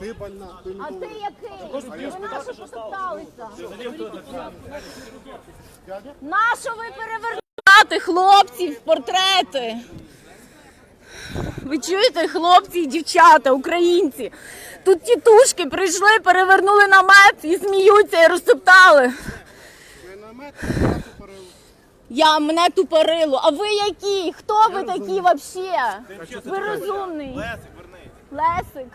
Ти больна, ти А ти який? Ви нащо потопталися? Нащо ви перевернути хлопців портрети? Ви чуєте, хлопці і дівчата, українці? Тут тітушки прийшли, перевернули намет і сміються і розтоптали. Ви намет, я мене тупорило. А ви які? Хто ви такі взагалі? Ви розумний. Лесик, вернись. Лесик.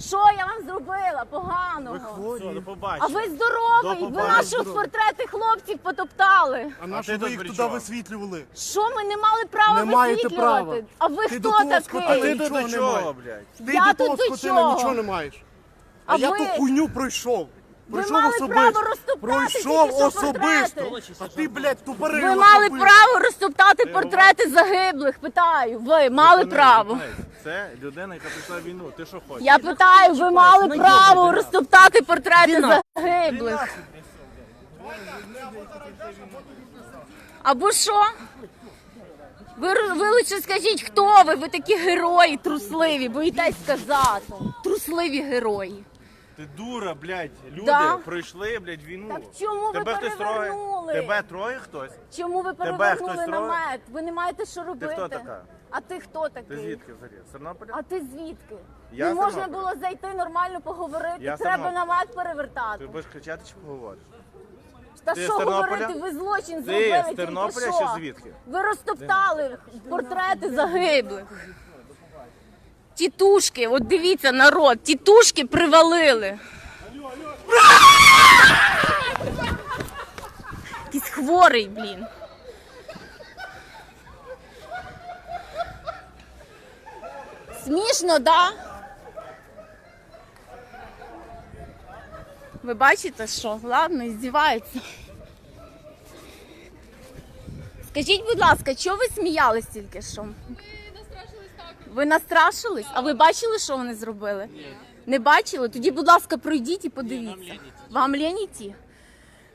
Що я вам зробила поганого? Все, до А побачення. ви здоровий, До ви побачення. наших портрети хлопців потоптали. А що ти ви тут їх при туди чому? висвітлювали? Що ми не мали права Не маєте висвітлювати? права. А ви Ти хто до того такий? скотина Ти нічого тут до не чого, маєш. блядь? Ти Я до тут до скотина чого? нічого не маєш. А А я ви- ту хуйню пройшов. Пройшов мали особисто. право розтоптати Пройшов тільки що особисто. портрети. А ти, блядь, тупорив Ви мали особисто. право розтоптати портрети загиблих? Питаю. Ви мали право. Це людина, яка прийшла в війну. Ти що хочеш? Я питаю, ви мали право розтоптати портрети загиблих? Або що? Ви, ви лише скажіть, хто ви? Ви такі герої трусливі, боїтесь сказати. Трусливі герої. Ти дура, блядь. Люди Да. пройшли, блядь, війну. Так чому ви Тебе хтось перевернули? Тебе троє хтось? Чому ви перевернули намет? Ви не маєте що робити. хто така? А ти хто такий? Ти звідки взагалі? З Тернополя? А ти звідки? Я не з можна Тернополя. було зайти нормально поговорити. Я з Треба Тернополя. намет перевертати. Ти будеш кричати чи поговориш? Та ти що з Тернополя? говорити? Ви злочин Ти зробили. з тільки Тернополя що. чи звідки? Ви розтоптали портрети загиблих. Тітушки, от дивіться, народ, тітушки привалили. Якийсь хворий, блін. Смішно, да? Ви бачите, що? Ладно, здіваються. Скажіть, будь ласка, чого ви сміялись тільки що? Ви настрашились? А ви бачили, що вони зробили? Ні. Не бачили? Тоді, будь ласка, пройдіть і подивіться. Вам лінь іти?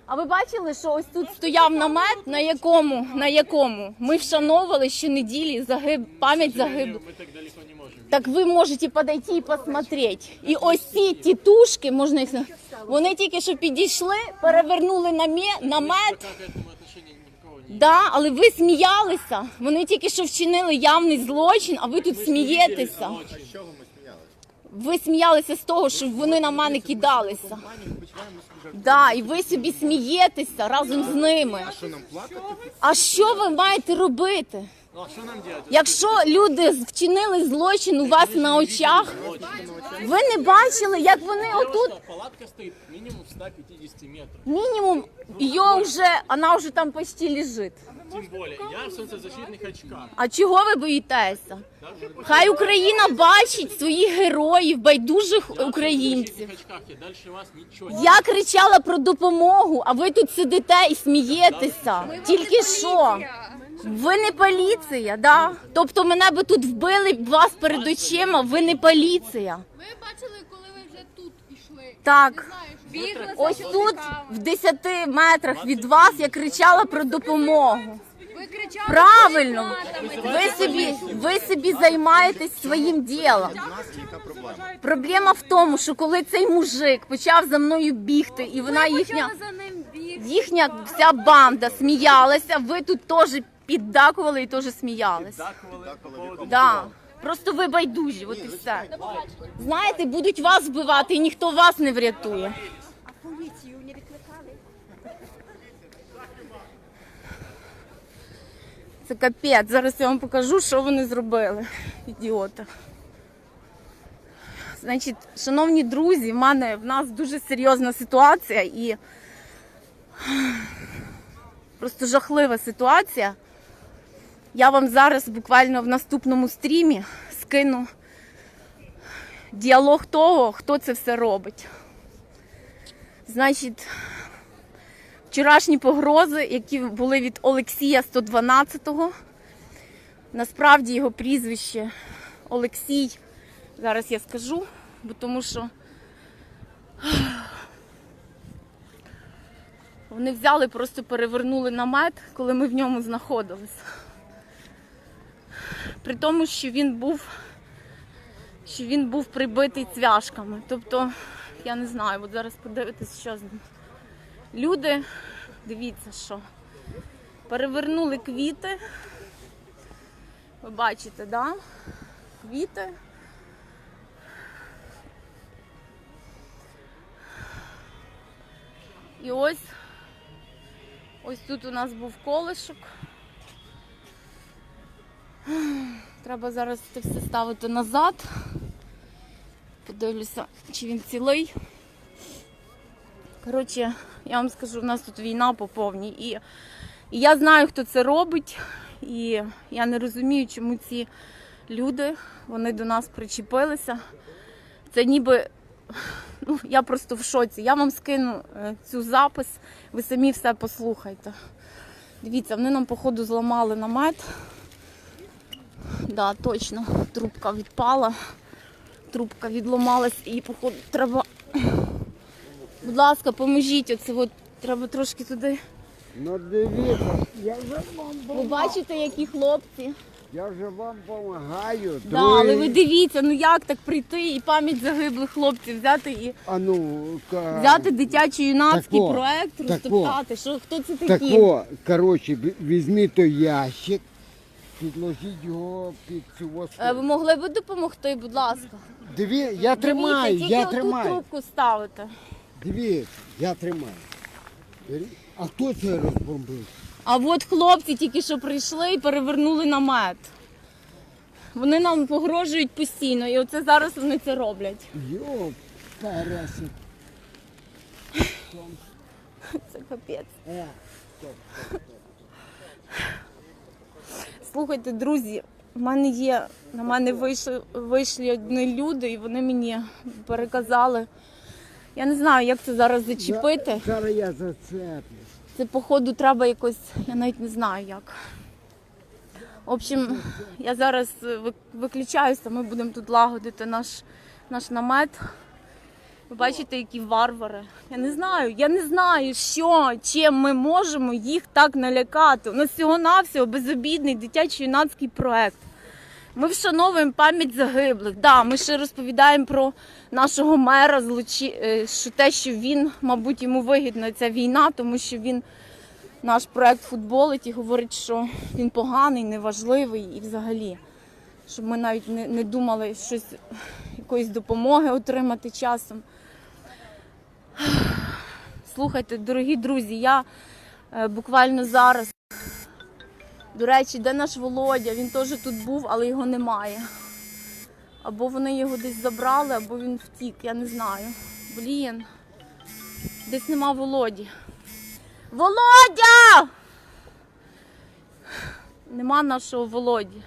А ви бачили, що ось тут стояв намет, на якому, на якому ми вшановували щонеділі загиб, пам'ять загиблих. Так ви можете подойти і посмотреть. І ось ці тітушки, можна їх вони тільки що підійшли, перевернули намет. Отношения никакого нет. Да, але ви сміялися. Вони тільки що вчинили явний злочин, а ви тут смієтеся. Ви сміялися з того, що вони на мене кидалися. Да, і ви собі смієтеся разом з ними. А що ви маєте робити? Ну а что нам делать? Якщо люди вчинили злочин у вас на очах, ви не бачили, як вони отут палатка стоит минимум в 150 метрах. мінімум її вже, вона вже там почти лежить. Тем более, я в солнцезащитных очках. А чого ви боїтеся? Хай Україна бачить своїх героїв, байдужих українців. Я кричала про допомогу, а ви тут сидите і смієтеся. Тільки що? Ви не поліція, да? Тобто мене би тут вбили вас перед очима, ви не поліція. Ми бачили, коли ви вже тут пішли. Так. Бігли Ось тут, в 10 метрах від вас, я кричала про допомогу. Ви кричали Правильно, ви собі, ви собі займаєтесь своїм ділом. Проблема в тому, що коли цей мужик почав за мною бігти, і вона їхня, за ним бігти. їхня вся банда сміялася, ви тут теж піддакували і теж сміялися. Да. Просто ви байдужі, от і все. Знаєте, будуть вас вбивати, і ніхто вас не врятує. А поліцію не відкликали? Це капець. Зараз я вам покажу, що вони зробили. Ідіоти. Значить, шановні друзі, в мене в нас дуже серйозна ситуація і просто жахлива ситуація. Я вам зараз буквально в наступному стрімі скину діалог того, хто це все робить. Значить, вчорашні погрози, які були від Олексія 112-го. Насправді його прізвище Олексій. Зараз я скажу, бо тому що вони взяли, просто перевернули намет, коли ми в ньому знаходилися. При тому, що він був що він був прибитий цвяшками. Тобто, я не знаю, от зараз подивитись, що з ним. Люди, дивіться, що перевернули квіти. Ви бачите, да? Квіти. І ось ось тут у нас був колишок. Треба зараз це все ставити назад. Подивлюся, чи він цілий. Коротше, я вам скажу, у нас тут війна по повній. І, і я знаю, хто це робить. І я не розумію, чому ці люди вони до нас причепилися. Це ніби. Ну, я просто в шоці. Я вам скину е, цю запис, ви самі все послухайте. Дивіться, вони нам, походу, зламали намет. Да, точно, трубка відпала. Трубка відломалась і, походу, треба. Будь ласка, поможіть. Оце от треба трошки туди. Ну дивіться, я вже вам Ви пом- бачите, які хлопці? я вже вам допомагаю. Да, але ви дивіться, ну як так прийти і пам'ять загиблих хлопців взяти і А ну, ка... взяти дитячий юнацький Тако, проект, тако. розтоптати. Що хто це такі? Тако, коротше, ві- візьміть той ящик, підложіть його під цю воску. Е, Ви могли б допомогти, будь ласка. Диві, я тримаю, Дивіться, тільки я отут тримаю. трубку ставите. Дивіться, я тримаю. А хто це розбомбив? А от хлопці тільки що прийшли і перевернули намет. Вони нам погрожують постійно, і оце зараз вони це роблять. Йоп, пересик. Це капець. Е, Слухайте, друзі, в мене є, на мене вийшли, вийшли одні люди, і вони мені переказали. Я не знаю, як це зараз зачепити. Зараз я зацеплю. Це, походу, треба якось, я навіть не знаю як. В общем, я зараз е, виключаюся, ми будемо тут лагодити наш, наш намет. Ви бачите, які варвари. Я не знаю, я не знаю, що, чим ми можемо їх так налякати. У нас всього-навсього безобідний дитячий юнацький проект. Ми вшановуємо пам'ять загиблих. Да, ми ще розповідаємо про нашого мера, злочі... е, що те, що він, мабуть, йому вигідна ця війна, тому що він наш проект футболить і говорить, що він поганий, неважливий і взагалі. Щоб ми навіть не, не думали щось, якоїсь допомоги отримати часом. Слухайте, дорогі друзі, я е, буквально зараз. До речі, де наш Володя? Він теж тут був, але його немає. Або вони його десь забрали, або він втік, я не знаю. Блін. Десь нема Володі. Володя! Нема нашого Володі.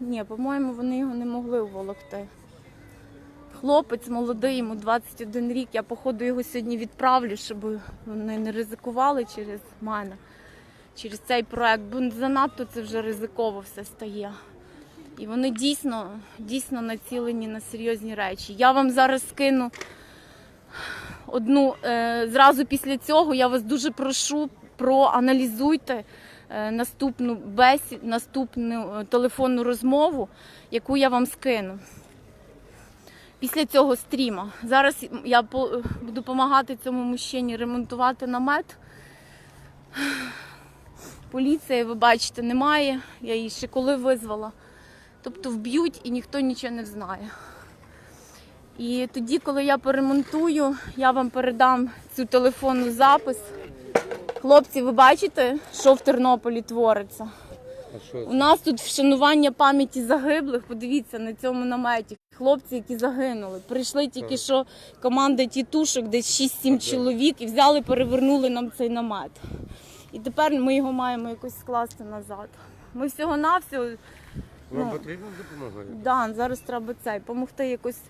Ні, по-моєму, вони його не могли уволокти. Хлопець молодий, йому 21 рік. Я, походу, його сьогодні відправлю, щоб вони не ризикували через мене, через цей проект, бо занадто це вже ризиково все стає. І вони дійсно, дійсно націлені на серйозні речі. Я вам зараз скину одну е, зразу після цього. Я вас дуже прошу, проаналізуйте наступну бесід, наступну е, телефонну розмову, яку я вам скину. Після цього стріма. Зараз я буду допомагати цьому мужчині ремонтувати намет. Поліції, ви бачите, немає. Я її ще коли визвала. Тобто вб'ють і ніхто нічого не знає. І тоді, коли я поремонтую, я вам передам цю телефонну запис. Хлопці, ви бачите, що в Тернополі твориться? У нас тут вшанування пам'яті загиблих. Подивіться на цьому наметі. Хлопці, які загинули. Прийшли тільки що команда тітушок, десь 6-7 чоловік, і взяли, перевернули нам цей намет. І тепер ми його маємо якось скласти назад. Ми всього-навсього. Вам Ну, потрібна допомога? Да, зараз треба цей, допомогти якось,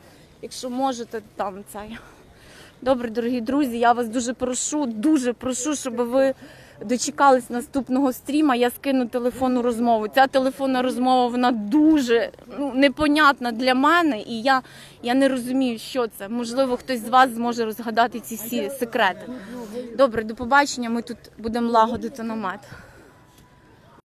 якщо можете, там цей. Добре, дорогі друзі, я вас дуже прошу, дуже прошу, щоб ви дочекались наступного стріма. Я скину телефонну розмову. Ця телефонна розмова вона дуже ну, непонятна для мене, і я, я не розумію, що це. Можливо, хтось з вас зможе розгадати ці всі секрети. Добре, до побачення. Ми тут будемо лагодити намет.